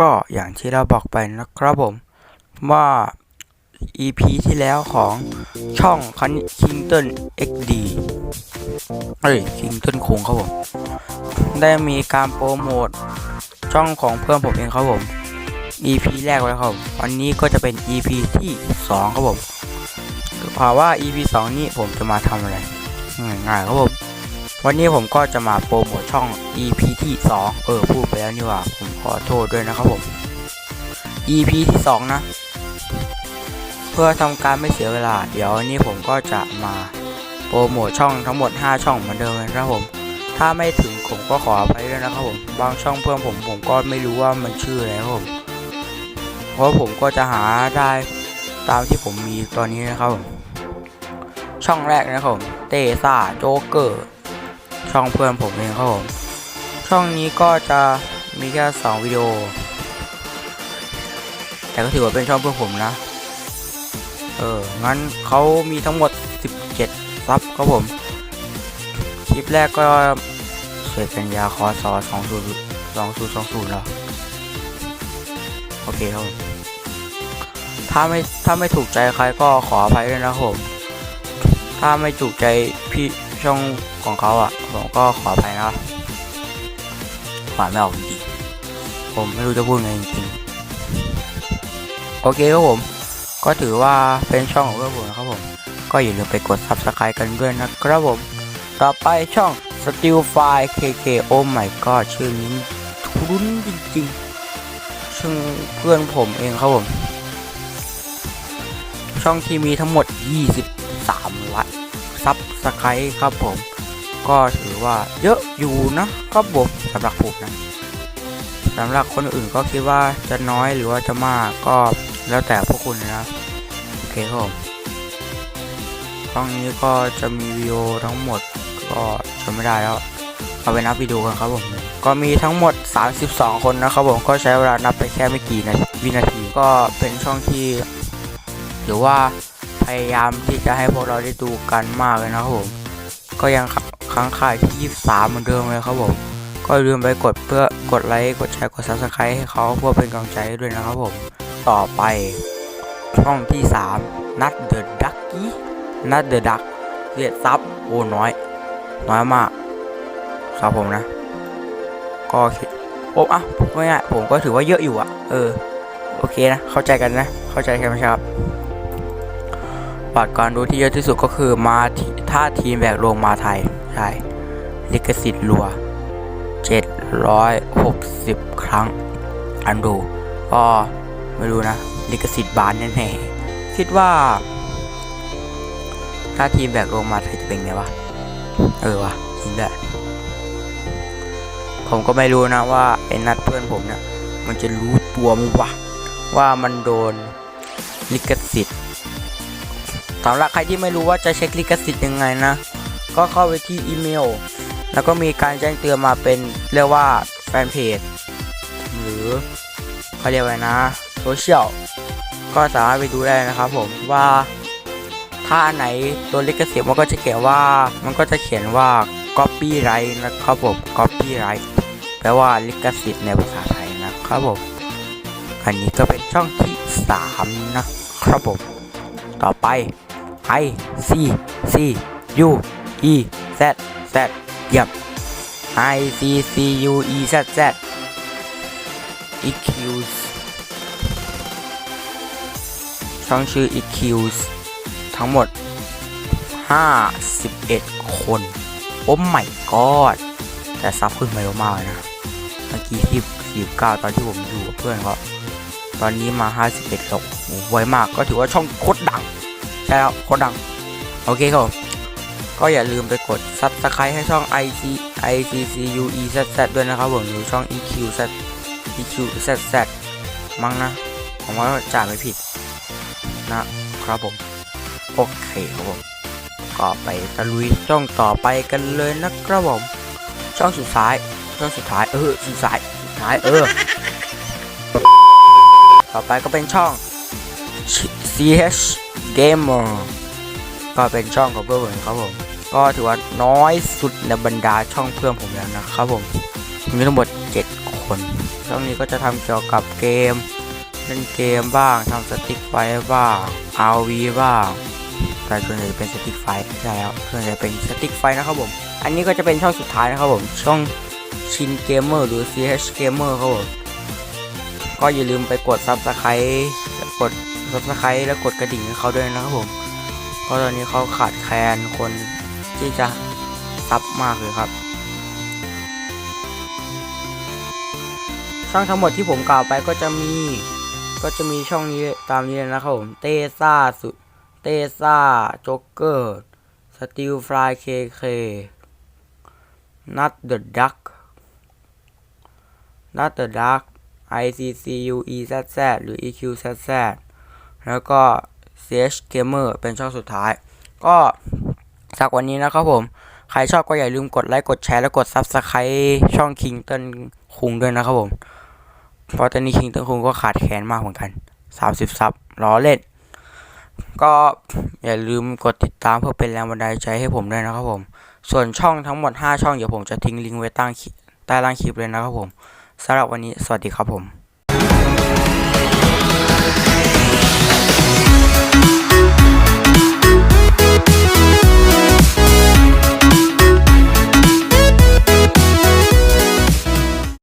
ก็อย่างที่เราบอกไปนะครับผม ว่า EP ที่แล้วของช่องคันคิงเติล XD เอ้ยคิงติลคงครับผม ได้มีการโปรโมทช่องของเพื่อนผมเองครับผม EP แรกไว้ครับวันนี้ก็จะเป็น EP ที่ 2 ครับผมถามว่า EP 2 นี้ผมจะมาทำอะไรง่ายๆครับผม วันนี้ผมก็จะมาโปรโมทช่อง EP ที่ 2 เออพูดไปแล้วนี่ว่า ผมขอโทษด้วยนะครับผม EP ที่2นะ เพื่อทำการไม่เสียเวลา เดี๋ยววันนี้ผมก็จะมาโปรโมทช่องทั้งหมด 5 ช่องเหมือนเดิมนะครับผม ถ้าไม่ถึงผมก็ขออภัยด้วยนะครับผม บางช่องเพื่อนผมผมก็ไม่รู้ว่ามันชื่ออะไรครับผม เพราะผมก็จะหาได้ตามที่ผมมีตอนนี้นะครับผม ช่องแรกนะครับผม เตซ่าโจ๊กเกอร์ ช่องเพื่อนผมเองครับผม ช่องนี้ก็จะมีแค่สองวิดีโอ แต่ก็ถือว่าเป็นช่องเพื่อนผมนะ เออ งั้นเขามีทั้งหมด 17 ซับครับผม คลิปแรกก็เสร็จกันยาคอสอสองศูนย์สองศูนย์สองศูนย์แล้วโอเคครับผม ถ้าไม่ถ้าไม่ถูกใจใครก็ขออภัยด้วยนะครับผม ถ้าไม่ถูกใจพี่ ช่องของเขาอะ ผมก็ขออภัยนะขวานไม่ออกจริงๆผมไม่รู้จะพูดไงจริงๆ โอเคครับผม ก็ถือว่าเป็นช่องของเพื่อนผมนะครับผม ก็อย่าลืมไปกด subscribe กันด้วยนะครับผม ต่อไปช่อง Steel f i e KK Oh my god ชื่อนี้ทุนจริงๆ ซึ่งเพื่อนผมเองครับผม ช่องที่มีทั้งหมด23ล้าน ซับสไครต์ครับผม ก็ถือว่าเยอะอยู่นะครับผมสำหรับผมนะสำหรับคนอื่นก็คิดว่าจะน้อยหรือว่าจะมากก็แล้วแต่พวกคุณนะโอเคครับผมช่องนี้ก็จะมีวิดีโอทั้งหมดก็จำไม่ได้แล้วเอาไปนับวิดีโอกันครับผมก็มีทั้งหมด 32 คนนะครับผมก็ใช้เวลานับไปแค่ไม่กี่นาวินาที ก็เป็นช่องที่หรือว่า พยายามที่จะให้พวกเราได้ดูกันมากเลยนะครับผม ก็ยังค้างค่ายที่ 23 เหมือนเดิมเลยครับผม ก็อย่าลืมไปกดเพื่อกดไลค์ กดแชร์ กด subscribe ให้เขาเพื่อเป็นกำลังใจด้วยนะครับผม ต่อไป ช่องที่ 3 นัดเดอะดักกี้นัดเดอะดักเรียกซับโอ้น้อย น้อยมากสำหรับผมนะ ก็คิดโอ้อะไม่ง่ายผมก็ถือว่าเยอะอยู่อะเออ โอเคนะ เข้าใจกันนะ เข้าใจกันไหมครับ บัตรการดูที่เยอะที่สุดก็คือมาท่าทีมแบกลงมาไทย ใช่ ลิขสิทธิ์รัว 760 ครั้ง อันดู ก็ไม่รู้นะ ลิขสิทธิ์บานแน่ๆคิดว่า ถ้าทีมแบกลงมาไทยจะเป็นไงวะ เออวะจริงด้วยผมก็ไม่รู้นะว่าไอ้นัดเพื่อนผมเนี่ยมันจะรู้ตัวไหมวะว่ามันโดนลิขสิทธิ์ สำหรับใครที่ไม่รู้ว่าจะเช็คลิขสิทธิ์ยังไงนะ ก็เข้าไปที่อีเมล แล้วก็มีการแจ้งเตือนมาเป็นเรียกว่าแฟนเพจหรือเขาเรียกว่าไงนะโซเชียลก็สามารถไปดูได้นะครับผมว่าถ้าไหนตัวลิขสิทธิ์มันก็จะเขียนว่ามันก็จะเขียนว่า copyright นะครับผม copyright แปลว่าลิขสิทธิ์ในภาษาไทยนะครับผมอันนี้ก็เป็นช่องที่ 3 นะครับผม ต่อไป I C C U E Z Z เยี่ยม I C C U E Z Z EQs ช่องชื่อ EQs ทั้งหมด 51 คน โอ้ไม่กอดแต่ซับขึ้นมาเร็วมากเลยนะ เมื่อกี้ที่49 ตอนที่ผมอยู่กับเพื่อนเขาตอนนี้มา 51แล้วโอ้โหไวมากก็ถือว่าช่องโคตรดัง ใช่แล้วโคตรดัง โอเคครับก็อย่าลืมไปกด subscribe ให้ช่อง IC ICCU EZZ ด้วยนะครับผมหรือช่อง EQ Z EQ ZZ มั้งนะ ผมว่าจ่าไม่ผิด นะครับผม โอเคครับผมก็ไปตะลุยช่องต่อไปกันเลยนะครับผม ช่องสุดท้าย ช่องสุดท้าย เออ สุดท้าย สุดท้าย เออ ต่อไปก็เป็นช่อง CH Gamer ก็เป็นช่องของเพื่อนผมครับผม ก็ถือว่าน้อยสุดในบรรดาช่องเพื่อนผมแล้วนะครับผมมีทั้งหมด 7 คนช่องนี้ก็จะทำเกี่ยวกับเกมเล่นเกมบ้างทำสติ๊กไฟบ้าง RV บ้างแต่ส่วนใหญ่เป็นสติ๊กไฟใช่แล้วส่วนใหญ่เป็นสติ๊กไฟนะครับผม อันนี้ก็จะเป็นช่องสุดท้ายนะครับผมช่องชินเกมเมอร์หรือ CH Gamer ครับผมก็อย่าลืมไปกด Subscribe กด Subscribe แล้วกดกระดิ่งให้เขาด้วยนะครับผม เพราะตอนนี้เขาขาดแคลนคนที่จะซับมากเลยครับ ช่องทั้งหมดที่ผมกล่าวไปก็จะมี ก็จะมีช่องนี้ตามนี้เลยนะครับผม เตซ่าสุด เตซ่าโจ๊กเกอร์ สตีลฟลายเคเคนัทเดอะดักนัทเดอะดัก ICCUEZZ หรือ EQZZ แล้วก็ CH Gamer เป็นช่องสุดท้าย ก็จากวันนี้นะครับผม ใครชอบก็อย่าลืมกดไลค์กดแชร์และกด Subscribe ช่องคิงเติ n คุงด้วยนะครับผม เพราะตอนนี้คิงเติ n คุงก็ขาดแคลนมากเหมือนกัน 30 ซับล้อเล่น ก็อย่าลืมกดติดตามเพื่อเป็นแรงบันดาลใจให้ผมด้วยนะครับผม ส่วนช่องทั้งหมด 5 ช่องเดี๋ยวผมจะทิ้งลิงก์ไว้ตั้งใต้ล่างคลิปเลยนะครับผมสำหรับวันนี้สวัสดีครับผม